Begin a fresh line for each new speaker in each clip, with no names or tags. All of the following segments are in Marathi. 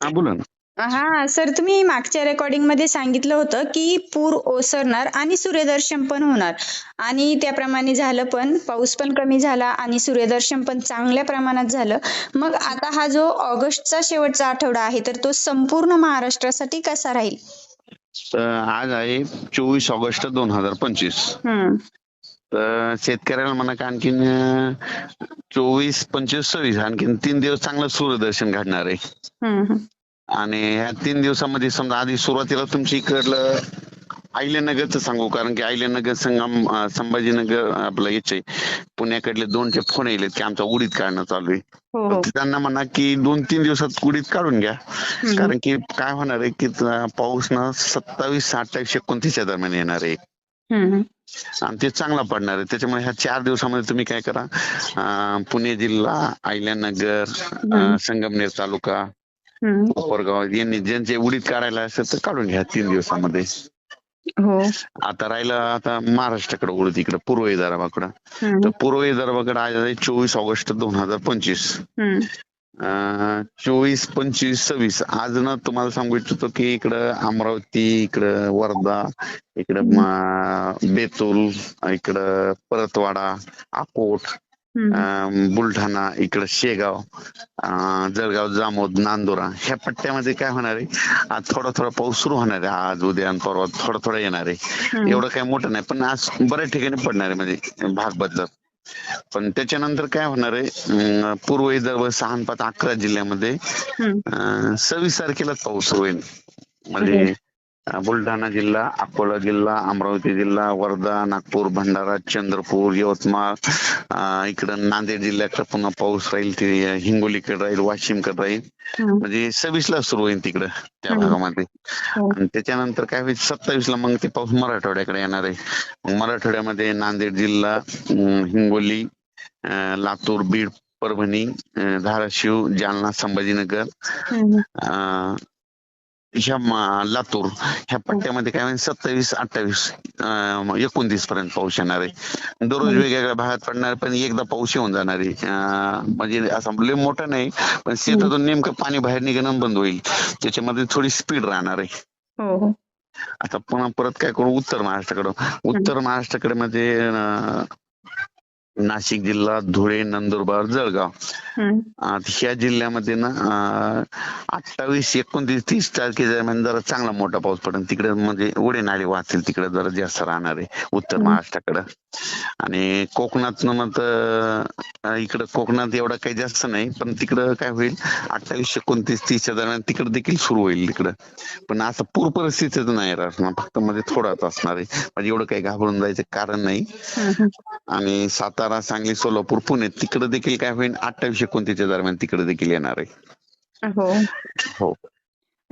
हा बोला ना.
हा सर तुम्ही मागच्या रेकॉर्डिंगमध्ये सांगितलं होतं की पूर ओसरणार आणि सूर्यदर्शन पण होणार. आणि त्याप्रमाणे झालं पण पाऊस पण कमी झाला आणि सूर्यदर्शन पण चांगल्या प्रमाणात झालं. मग आता हा जो ऑगस्टचा शेवटचा आठवडा आहे तर तो संपूर्ण महाराष्ट्रासाठी कसा राहील?
आज आहे चोवीस ऑगस्ट दोन हजार पंचवीस. तर शेतकऱ्याला म्हणा का आणखीन चोवीस पंचवीस सव्वीस आणखीन तीन दिवस चांगलं सूर्यदर्शन घडणार आहे. आणि ह्या तीन दिवसामध्ये समजा आधी सुरुवातीला तुमच्या इकडलं अहिल्यानगरचं सांगू कारण की अहिल्यानगर संगम संभाजीनगर आपलं याचे पुण्याकडले दोनचे फोन येलेत की आमचा उडीद काढणं चालू आहे.
हो हो.
त्यांना म्हणा की दोन तीन दिवसात उडीद काढून घ्या. कारण की काय होणार आहे की पाऊस ना सत्तावीस अठ्ठावीस एकोणतीसच्या दरम्यान येणार आहे. आणि ते चांगला पडणार आहे. त्याच्यामुळे ह्या चार दिवसामध्ये तुम्ही काय करा. पुणे जिल्हा अहिल्यानगर अं, संगमनेर तालुका
हम्म.
कोपरगाव यांनी ज्यांचे उडीद काढायला असेल तर काढून घ्या तीन दिवसामध्ये.
हो.
आता राहिलं आता महाराष्ट्राकडे उडीद इकडे पूर्व विदर्भाकडं. तर पूर्व विदर्भाकडे आज आहे चोवीस ऑगस्ट दोन हजार पंचवीस. चोवीस पंचवीस सव्वीस. आज ना तुम्हाला सांगू इच्छितो की इकडं अमरावती इकडं वर्धा इकडं बेतूल इकडं परतवाडा अकोट बुलढाणा इकडं शेगाव जळगाव जामोद नांदुरा. ह्या पट्ट्यामध्ये काय होणार आहे? आज थोडा थोडा पाऊस सुरू होणार आहे. आज उद्या परवा थोडा थोडा येणार आहे. एवढं काही मोठं नाही. पण आज बऱ्याच ठिकाणी पडणार आहे. म्हणजे भाग बदलत पण त्याच्यानंतर काय होणार आहे? पूर्व विदर्भ सहा पाच अकरा जिल्ह्यामध्ये सव्वीस तारखेलाच पाऊस होईल. म्हणजे बुलढाणा जिल्हा अकोला जिल्हा अमरावती जिल्हा वर्धा नागपूर भंडारा चंद्रपूर यवतमाळ इकडं नांदेड जिल्ह्याकडे पुन्हा पाऊस राहील ते हिंगोलीकडे राहील वाशिमकडे राहील. म्हणजे सव्वीस ला सुरू होईल तिकडं त्या. भागामध्ये
हो.
आणि त्याच्यानंतर काय होईल सत्तावीस ला मग ते पाऊस मराठवाड्याकडे येणार आहे मग मराठवाड्यामध्ये नांदेड जिल्हा हिंगोली लातूर बीड परभणी धाराशिव जालना संभाजीनगर ह्या लातूर ह्या पट्ट्यामध्ये काय होईल? सत्तावीस अठ्ठावीस एकोणतीस पर्यंत पाऊस येणार आहे. दररोज वेगवेगळ्या भागात पडणार पण एकदा पाऊस येऊन जाणार आहे. म्हणजे असं लय मोठा नाही पण शेतातून नेमकं पाणी बाहेर निघणं बंद होईल. त्याच्यामध्ये थोडी स्पीड राहणार आहे.
हो हो.
आता पुन्हा परत काय करू? उत्तर महाराष्ट्राकडं. उत्तर महाराष्ट्राकडे म्हणजे नाशिक जिल्हा धुळे नंदुरबार जळगाव. ह्या जिल्ह्यामध्ये ना अठ्ठावीस एकोणतीस तीस तारखे दरम्यान जरा चांगला मोठा पाऊस पडेल तिकडे म्हणजे उडे नाले वाहतील तिकडे जरा जास्त राहणार आहे. उत्तर. महाराष्ट्राकडं. आणि कोकणात अं, इकडं कोकणात एवढं काही जास्त नाही पण तिकडं काय होईल अठ्ठावीस एकोणतीस तीसच्या दरम्यान तिकडे देखील सुरू होईल तिकडं पण असं पूर परिस्थितीच नाही राहणार फक्त म्हणजे थोडाच असणार आहे. म्हणजे एवढं काही घाबरून जायचं कारण नाही. आणि सातारा सांगली सोलापूर पुणे तिकडे देखील काय होईल अठ्ठावीस एकोणतीसच्या दरम्यान तिकडे देखील येणार आहे.
हो.
हो.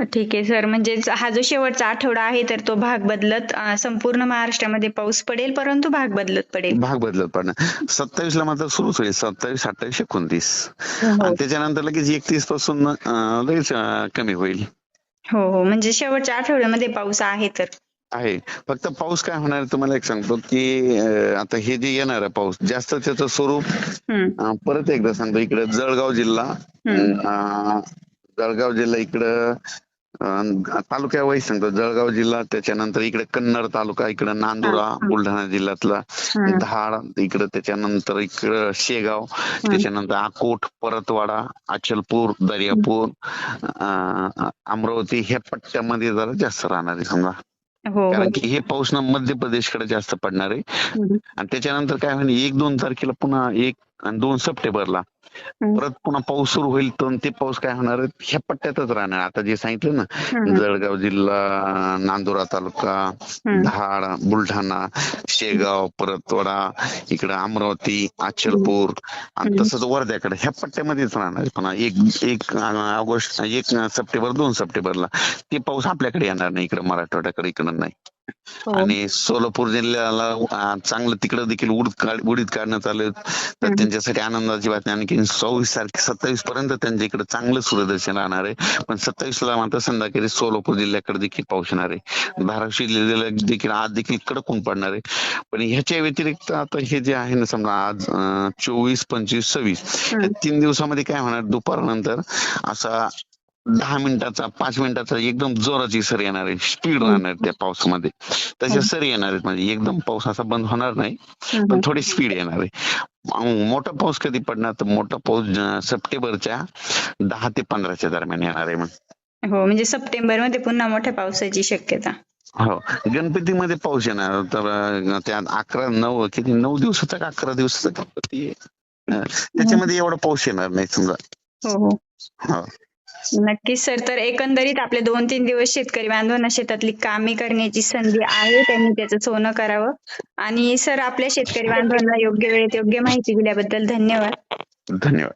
ठीक आहे सर. म्हणजे हा जो शेवटचा आठवडा आहे तर तो भाग बदलत संपूर्ण महाराष्ट्रामध्ये पाऊस पडेल परंतु भाग बदलत पडेल?
भाग बदलत पडणार सत्तावीस ला मात्र सुरूच होईल. सत्तावीस अठ्ठावीस एकोणतीस.
हो
आणि त्याच्यानंतर लगेच एकतीसपासून लगेच कमी होईल.
हो हो. म्हणजे शेवटच्या आठवड्यामध्ये पाऊस आहे तर?
आहे. फक्त पाऊस काय होणार तुम्हाला एक सांगतो की आता हे जे येणार आहे पाऊस जास्त त्याचं स्वरूप परत एकदा सांगतो. इकडे जळगाव जिल्हा जळगाव जिल्हा इकडं तालुक्या वाईज सांगतो जळगाव जिल्हा त्याच्यानंतर इकडे कन्नड तालुका इकडे नांदुरा. बुलढाणा जिल्ह्यातला. धाड इकडं त्याच्यानंतर इकडं शेगाव त्याच्यानंतर अकोट परतवाडा अचलपूर दर्यापूर अमरावती ह्या पट्ट्यामध्ये जरा जास्त राहणार आहे समजा
हो हो
कारण की हे पाऊस ना मध्य प्रदेशकडे जास्त पडणार आहे. आणि त्याच्यानंतर काय होईल एक दोन तारखेला पुन्हा एक आणि दोन सप्टेंबरला. परत पुन्हा पाऊस सुरू होईल तर ते पाऊस काय होणार ह्या पट्ट्यातच राहणार आता जे सांगितलं ना. जळगाव जिल्हा नांदुरा तालुका. धाड बुलढाणा शेगाव परतवाडा इकडं अमरावती अचलपूर आणि. तसंच वर्ध्याकडे ह्या पट्ट्यामध्येच राहणार. पुन्हा एक एक ऑगस्ट एक सप्टेंबर दोन सप्टेंबरला ते पाऊस आपल्याकडे येणार नाही इकडे मराठवाड्याकडे इकडं नाही. आणि सोलापूर जिल्ह्याला चांगलं तिकडे देखील उडीद उडीद काढण्यात आलं तर. त्यांच्यासाठी आनंदाची बातमी आणखी सव्वीस तारखे सत्तावीस पर्यंत त्यांच्या इकडे चांगलं सूर्यदर्शन राहणार आहे. पण सत्तावीस ला मात्र संध्याकाळी सोलापूर जिल्ह्याकडे देखील पाऊस येणार आहे. धाराशिव जिल्ह्याला देखील आज देखील कडक ऊन पडणार आहे. पण ह्याच्या व्यतिरिक्त आता हे जे आहे ना समजा आज चोवीस पंचवीस सव्वीस तीन दिवसामध्ये काय होणार? दुपारनंतर असा दहा मिनिटाचा पाच मिनिटाचा एकदम जोराची सर येणार आहे. स्पीड राहणार त्या पावसामध्ये. तशा सर येणार आहेत. म्हणजे एकदम पाऊस असा बंद होणार नाही. पण थोडी स्पीड येणार आहे. मोठा पाऊस कधी पडणार तर मोठा पाऊस सप्टेंबरच्या दहा ते पंधराच्या दरम्यान येणार आहे मग
हो म्हणजे सप्टेंबरमध्ये पुन्हा मोठ्या पावसाची शक्यता.
हो गणपतीमध्ये पाऊस येणार तर त्यात अकरा नऊ किती नऊ दिवसाचा का अकरा दिवसाचा गणपती त्याच्यामध्ये एवढा पाऊस येणार नाही समजा.
हो हो.
हो.
नक्कीच सर तर एकंदरीत आपले दोन तीन दिवस शेतकरी बांधवांना शेतातली कामे करण्याची संधी आहे त्यांनी त्याचं सोनं करावं. आणि सर आपल्या शेतकरी बांधवांना योग्य वेळेत योग्य माहिती दिल्याबद्दल धन्यवाद.
धन्यवाद.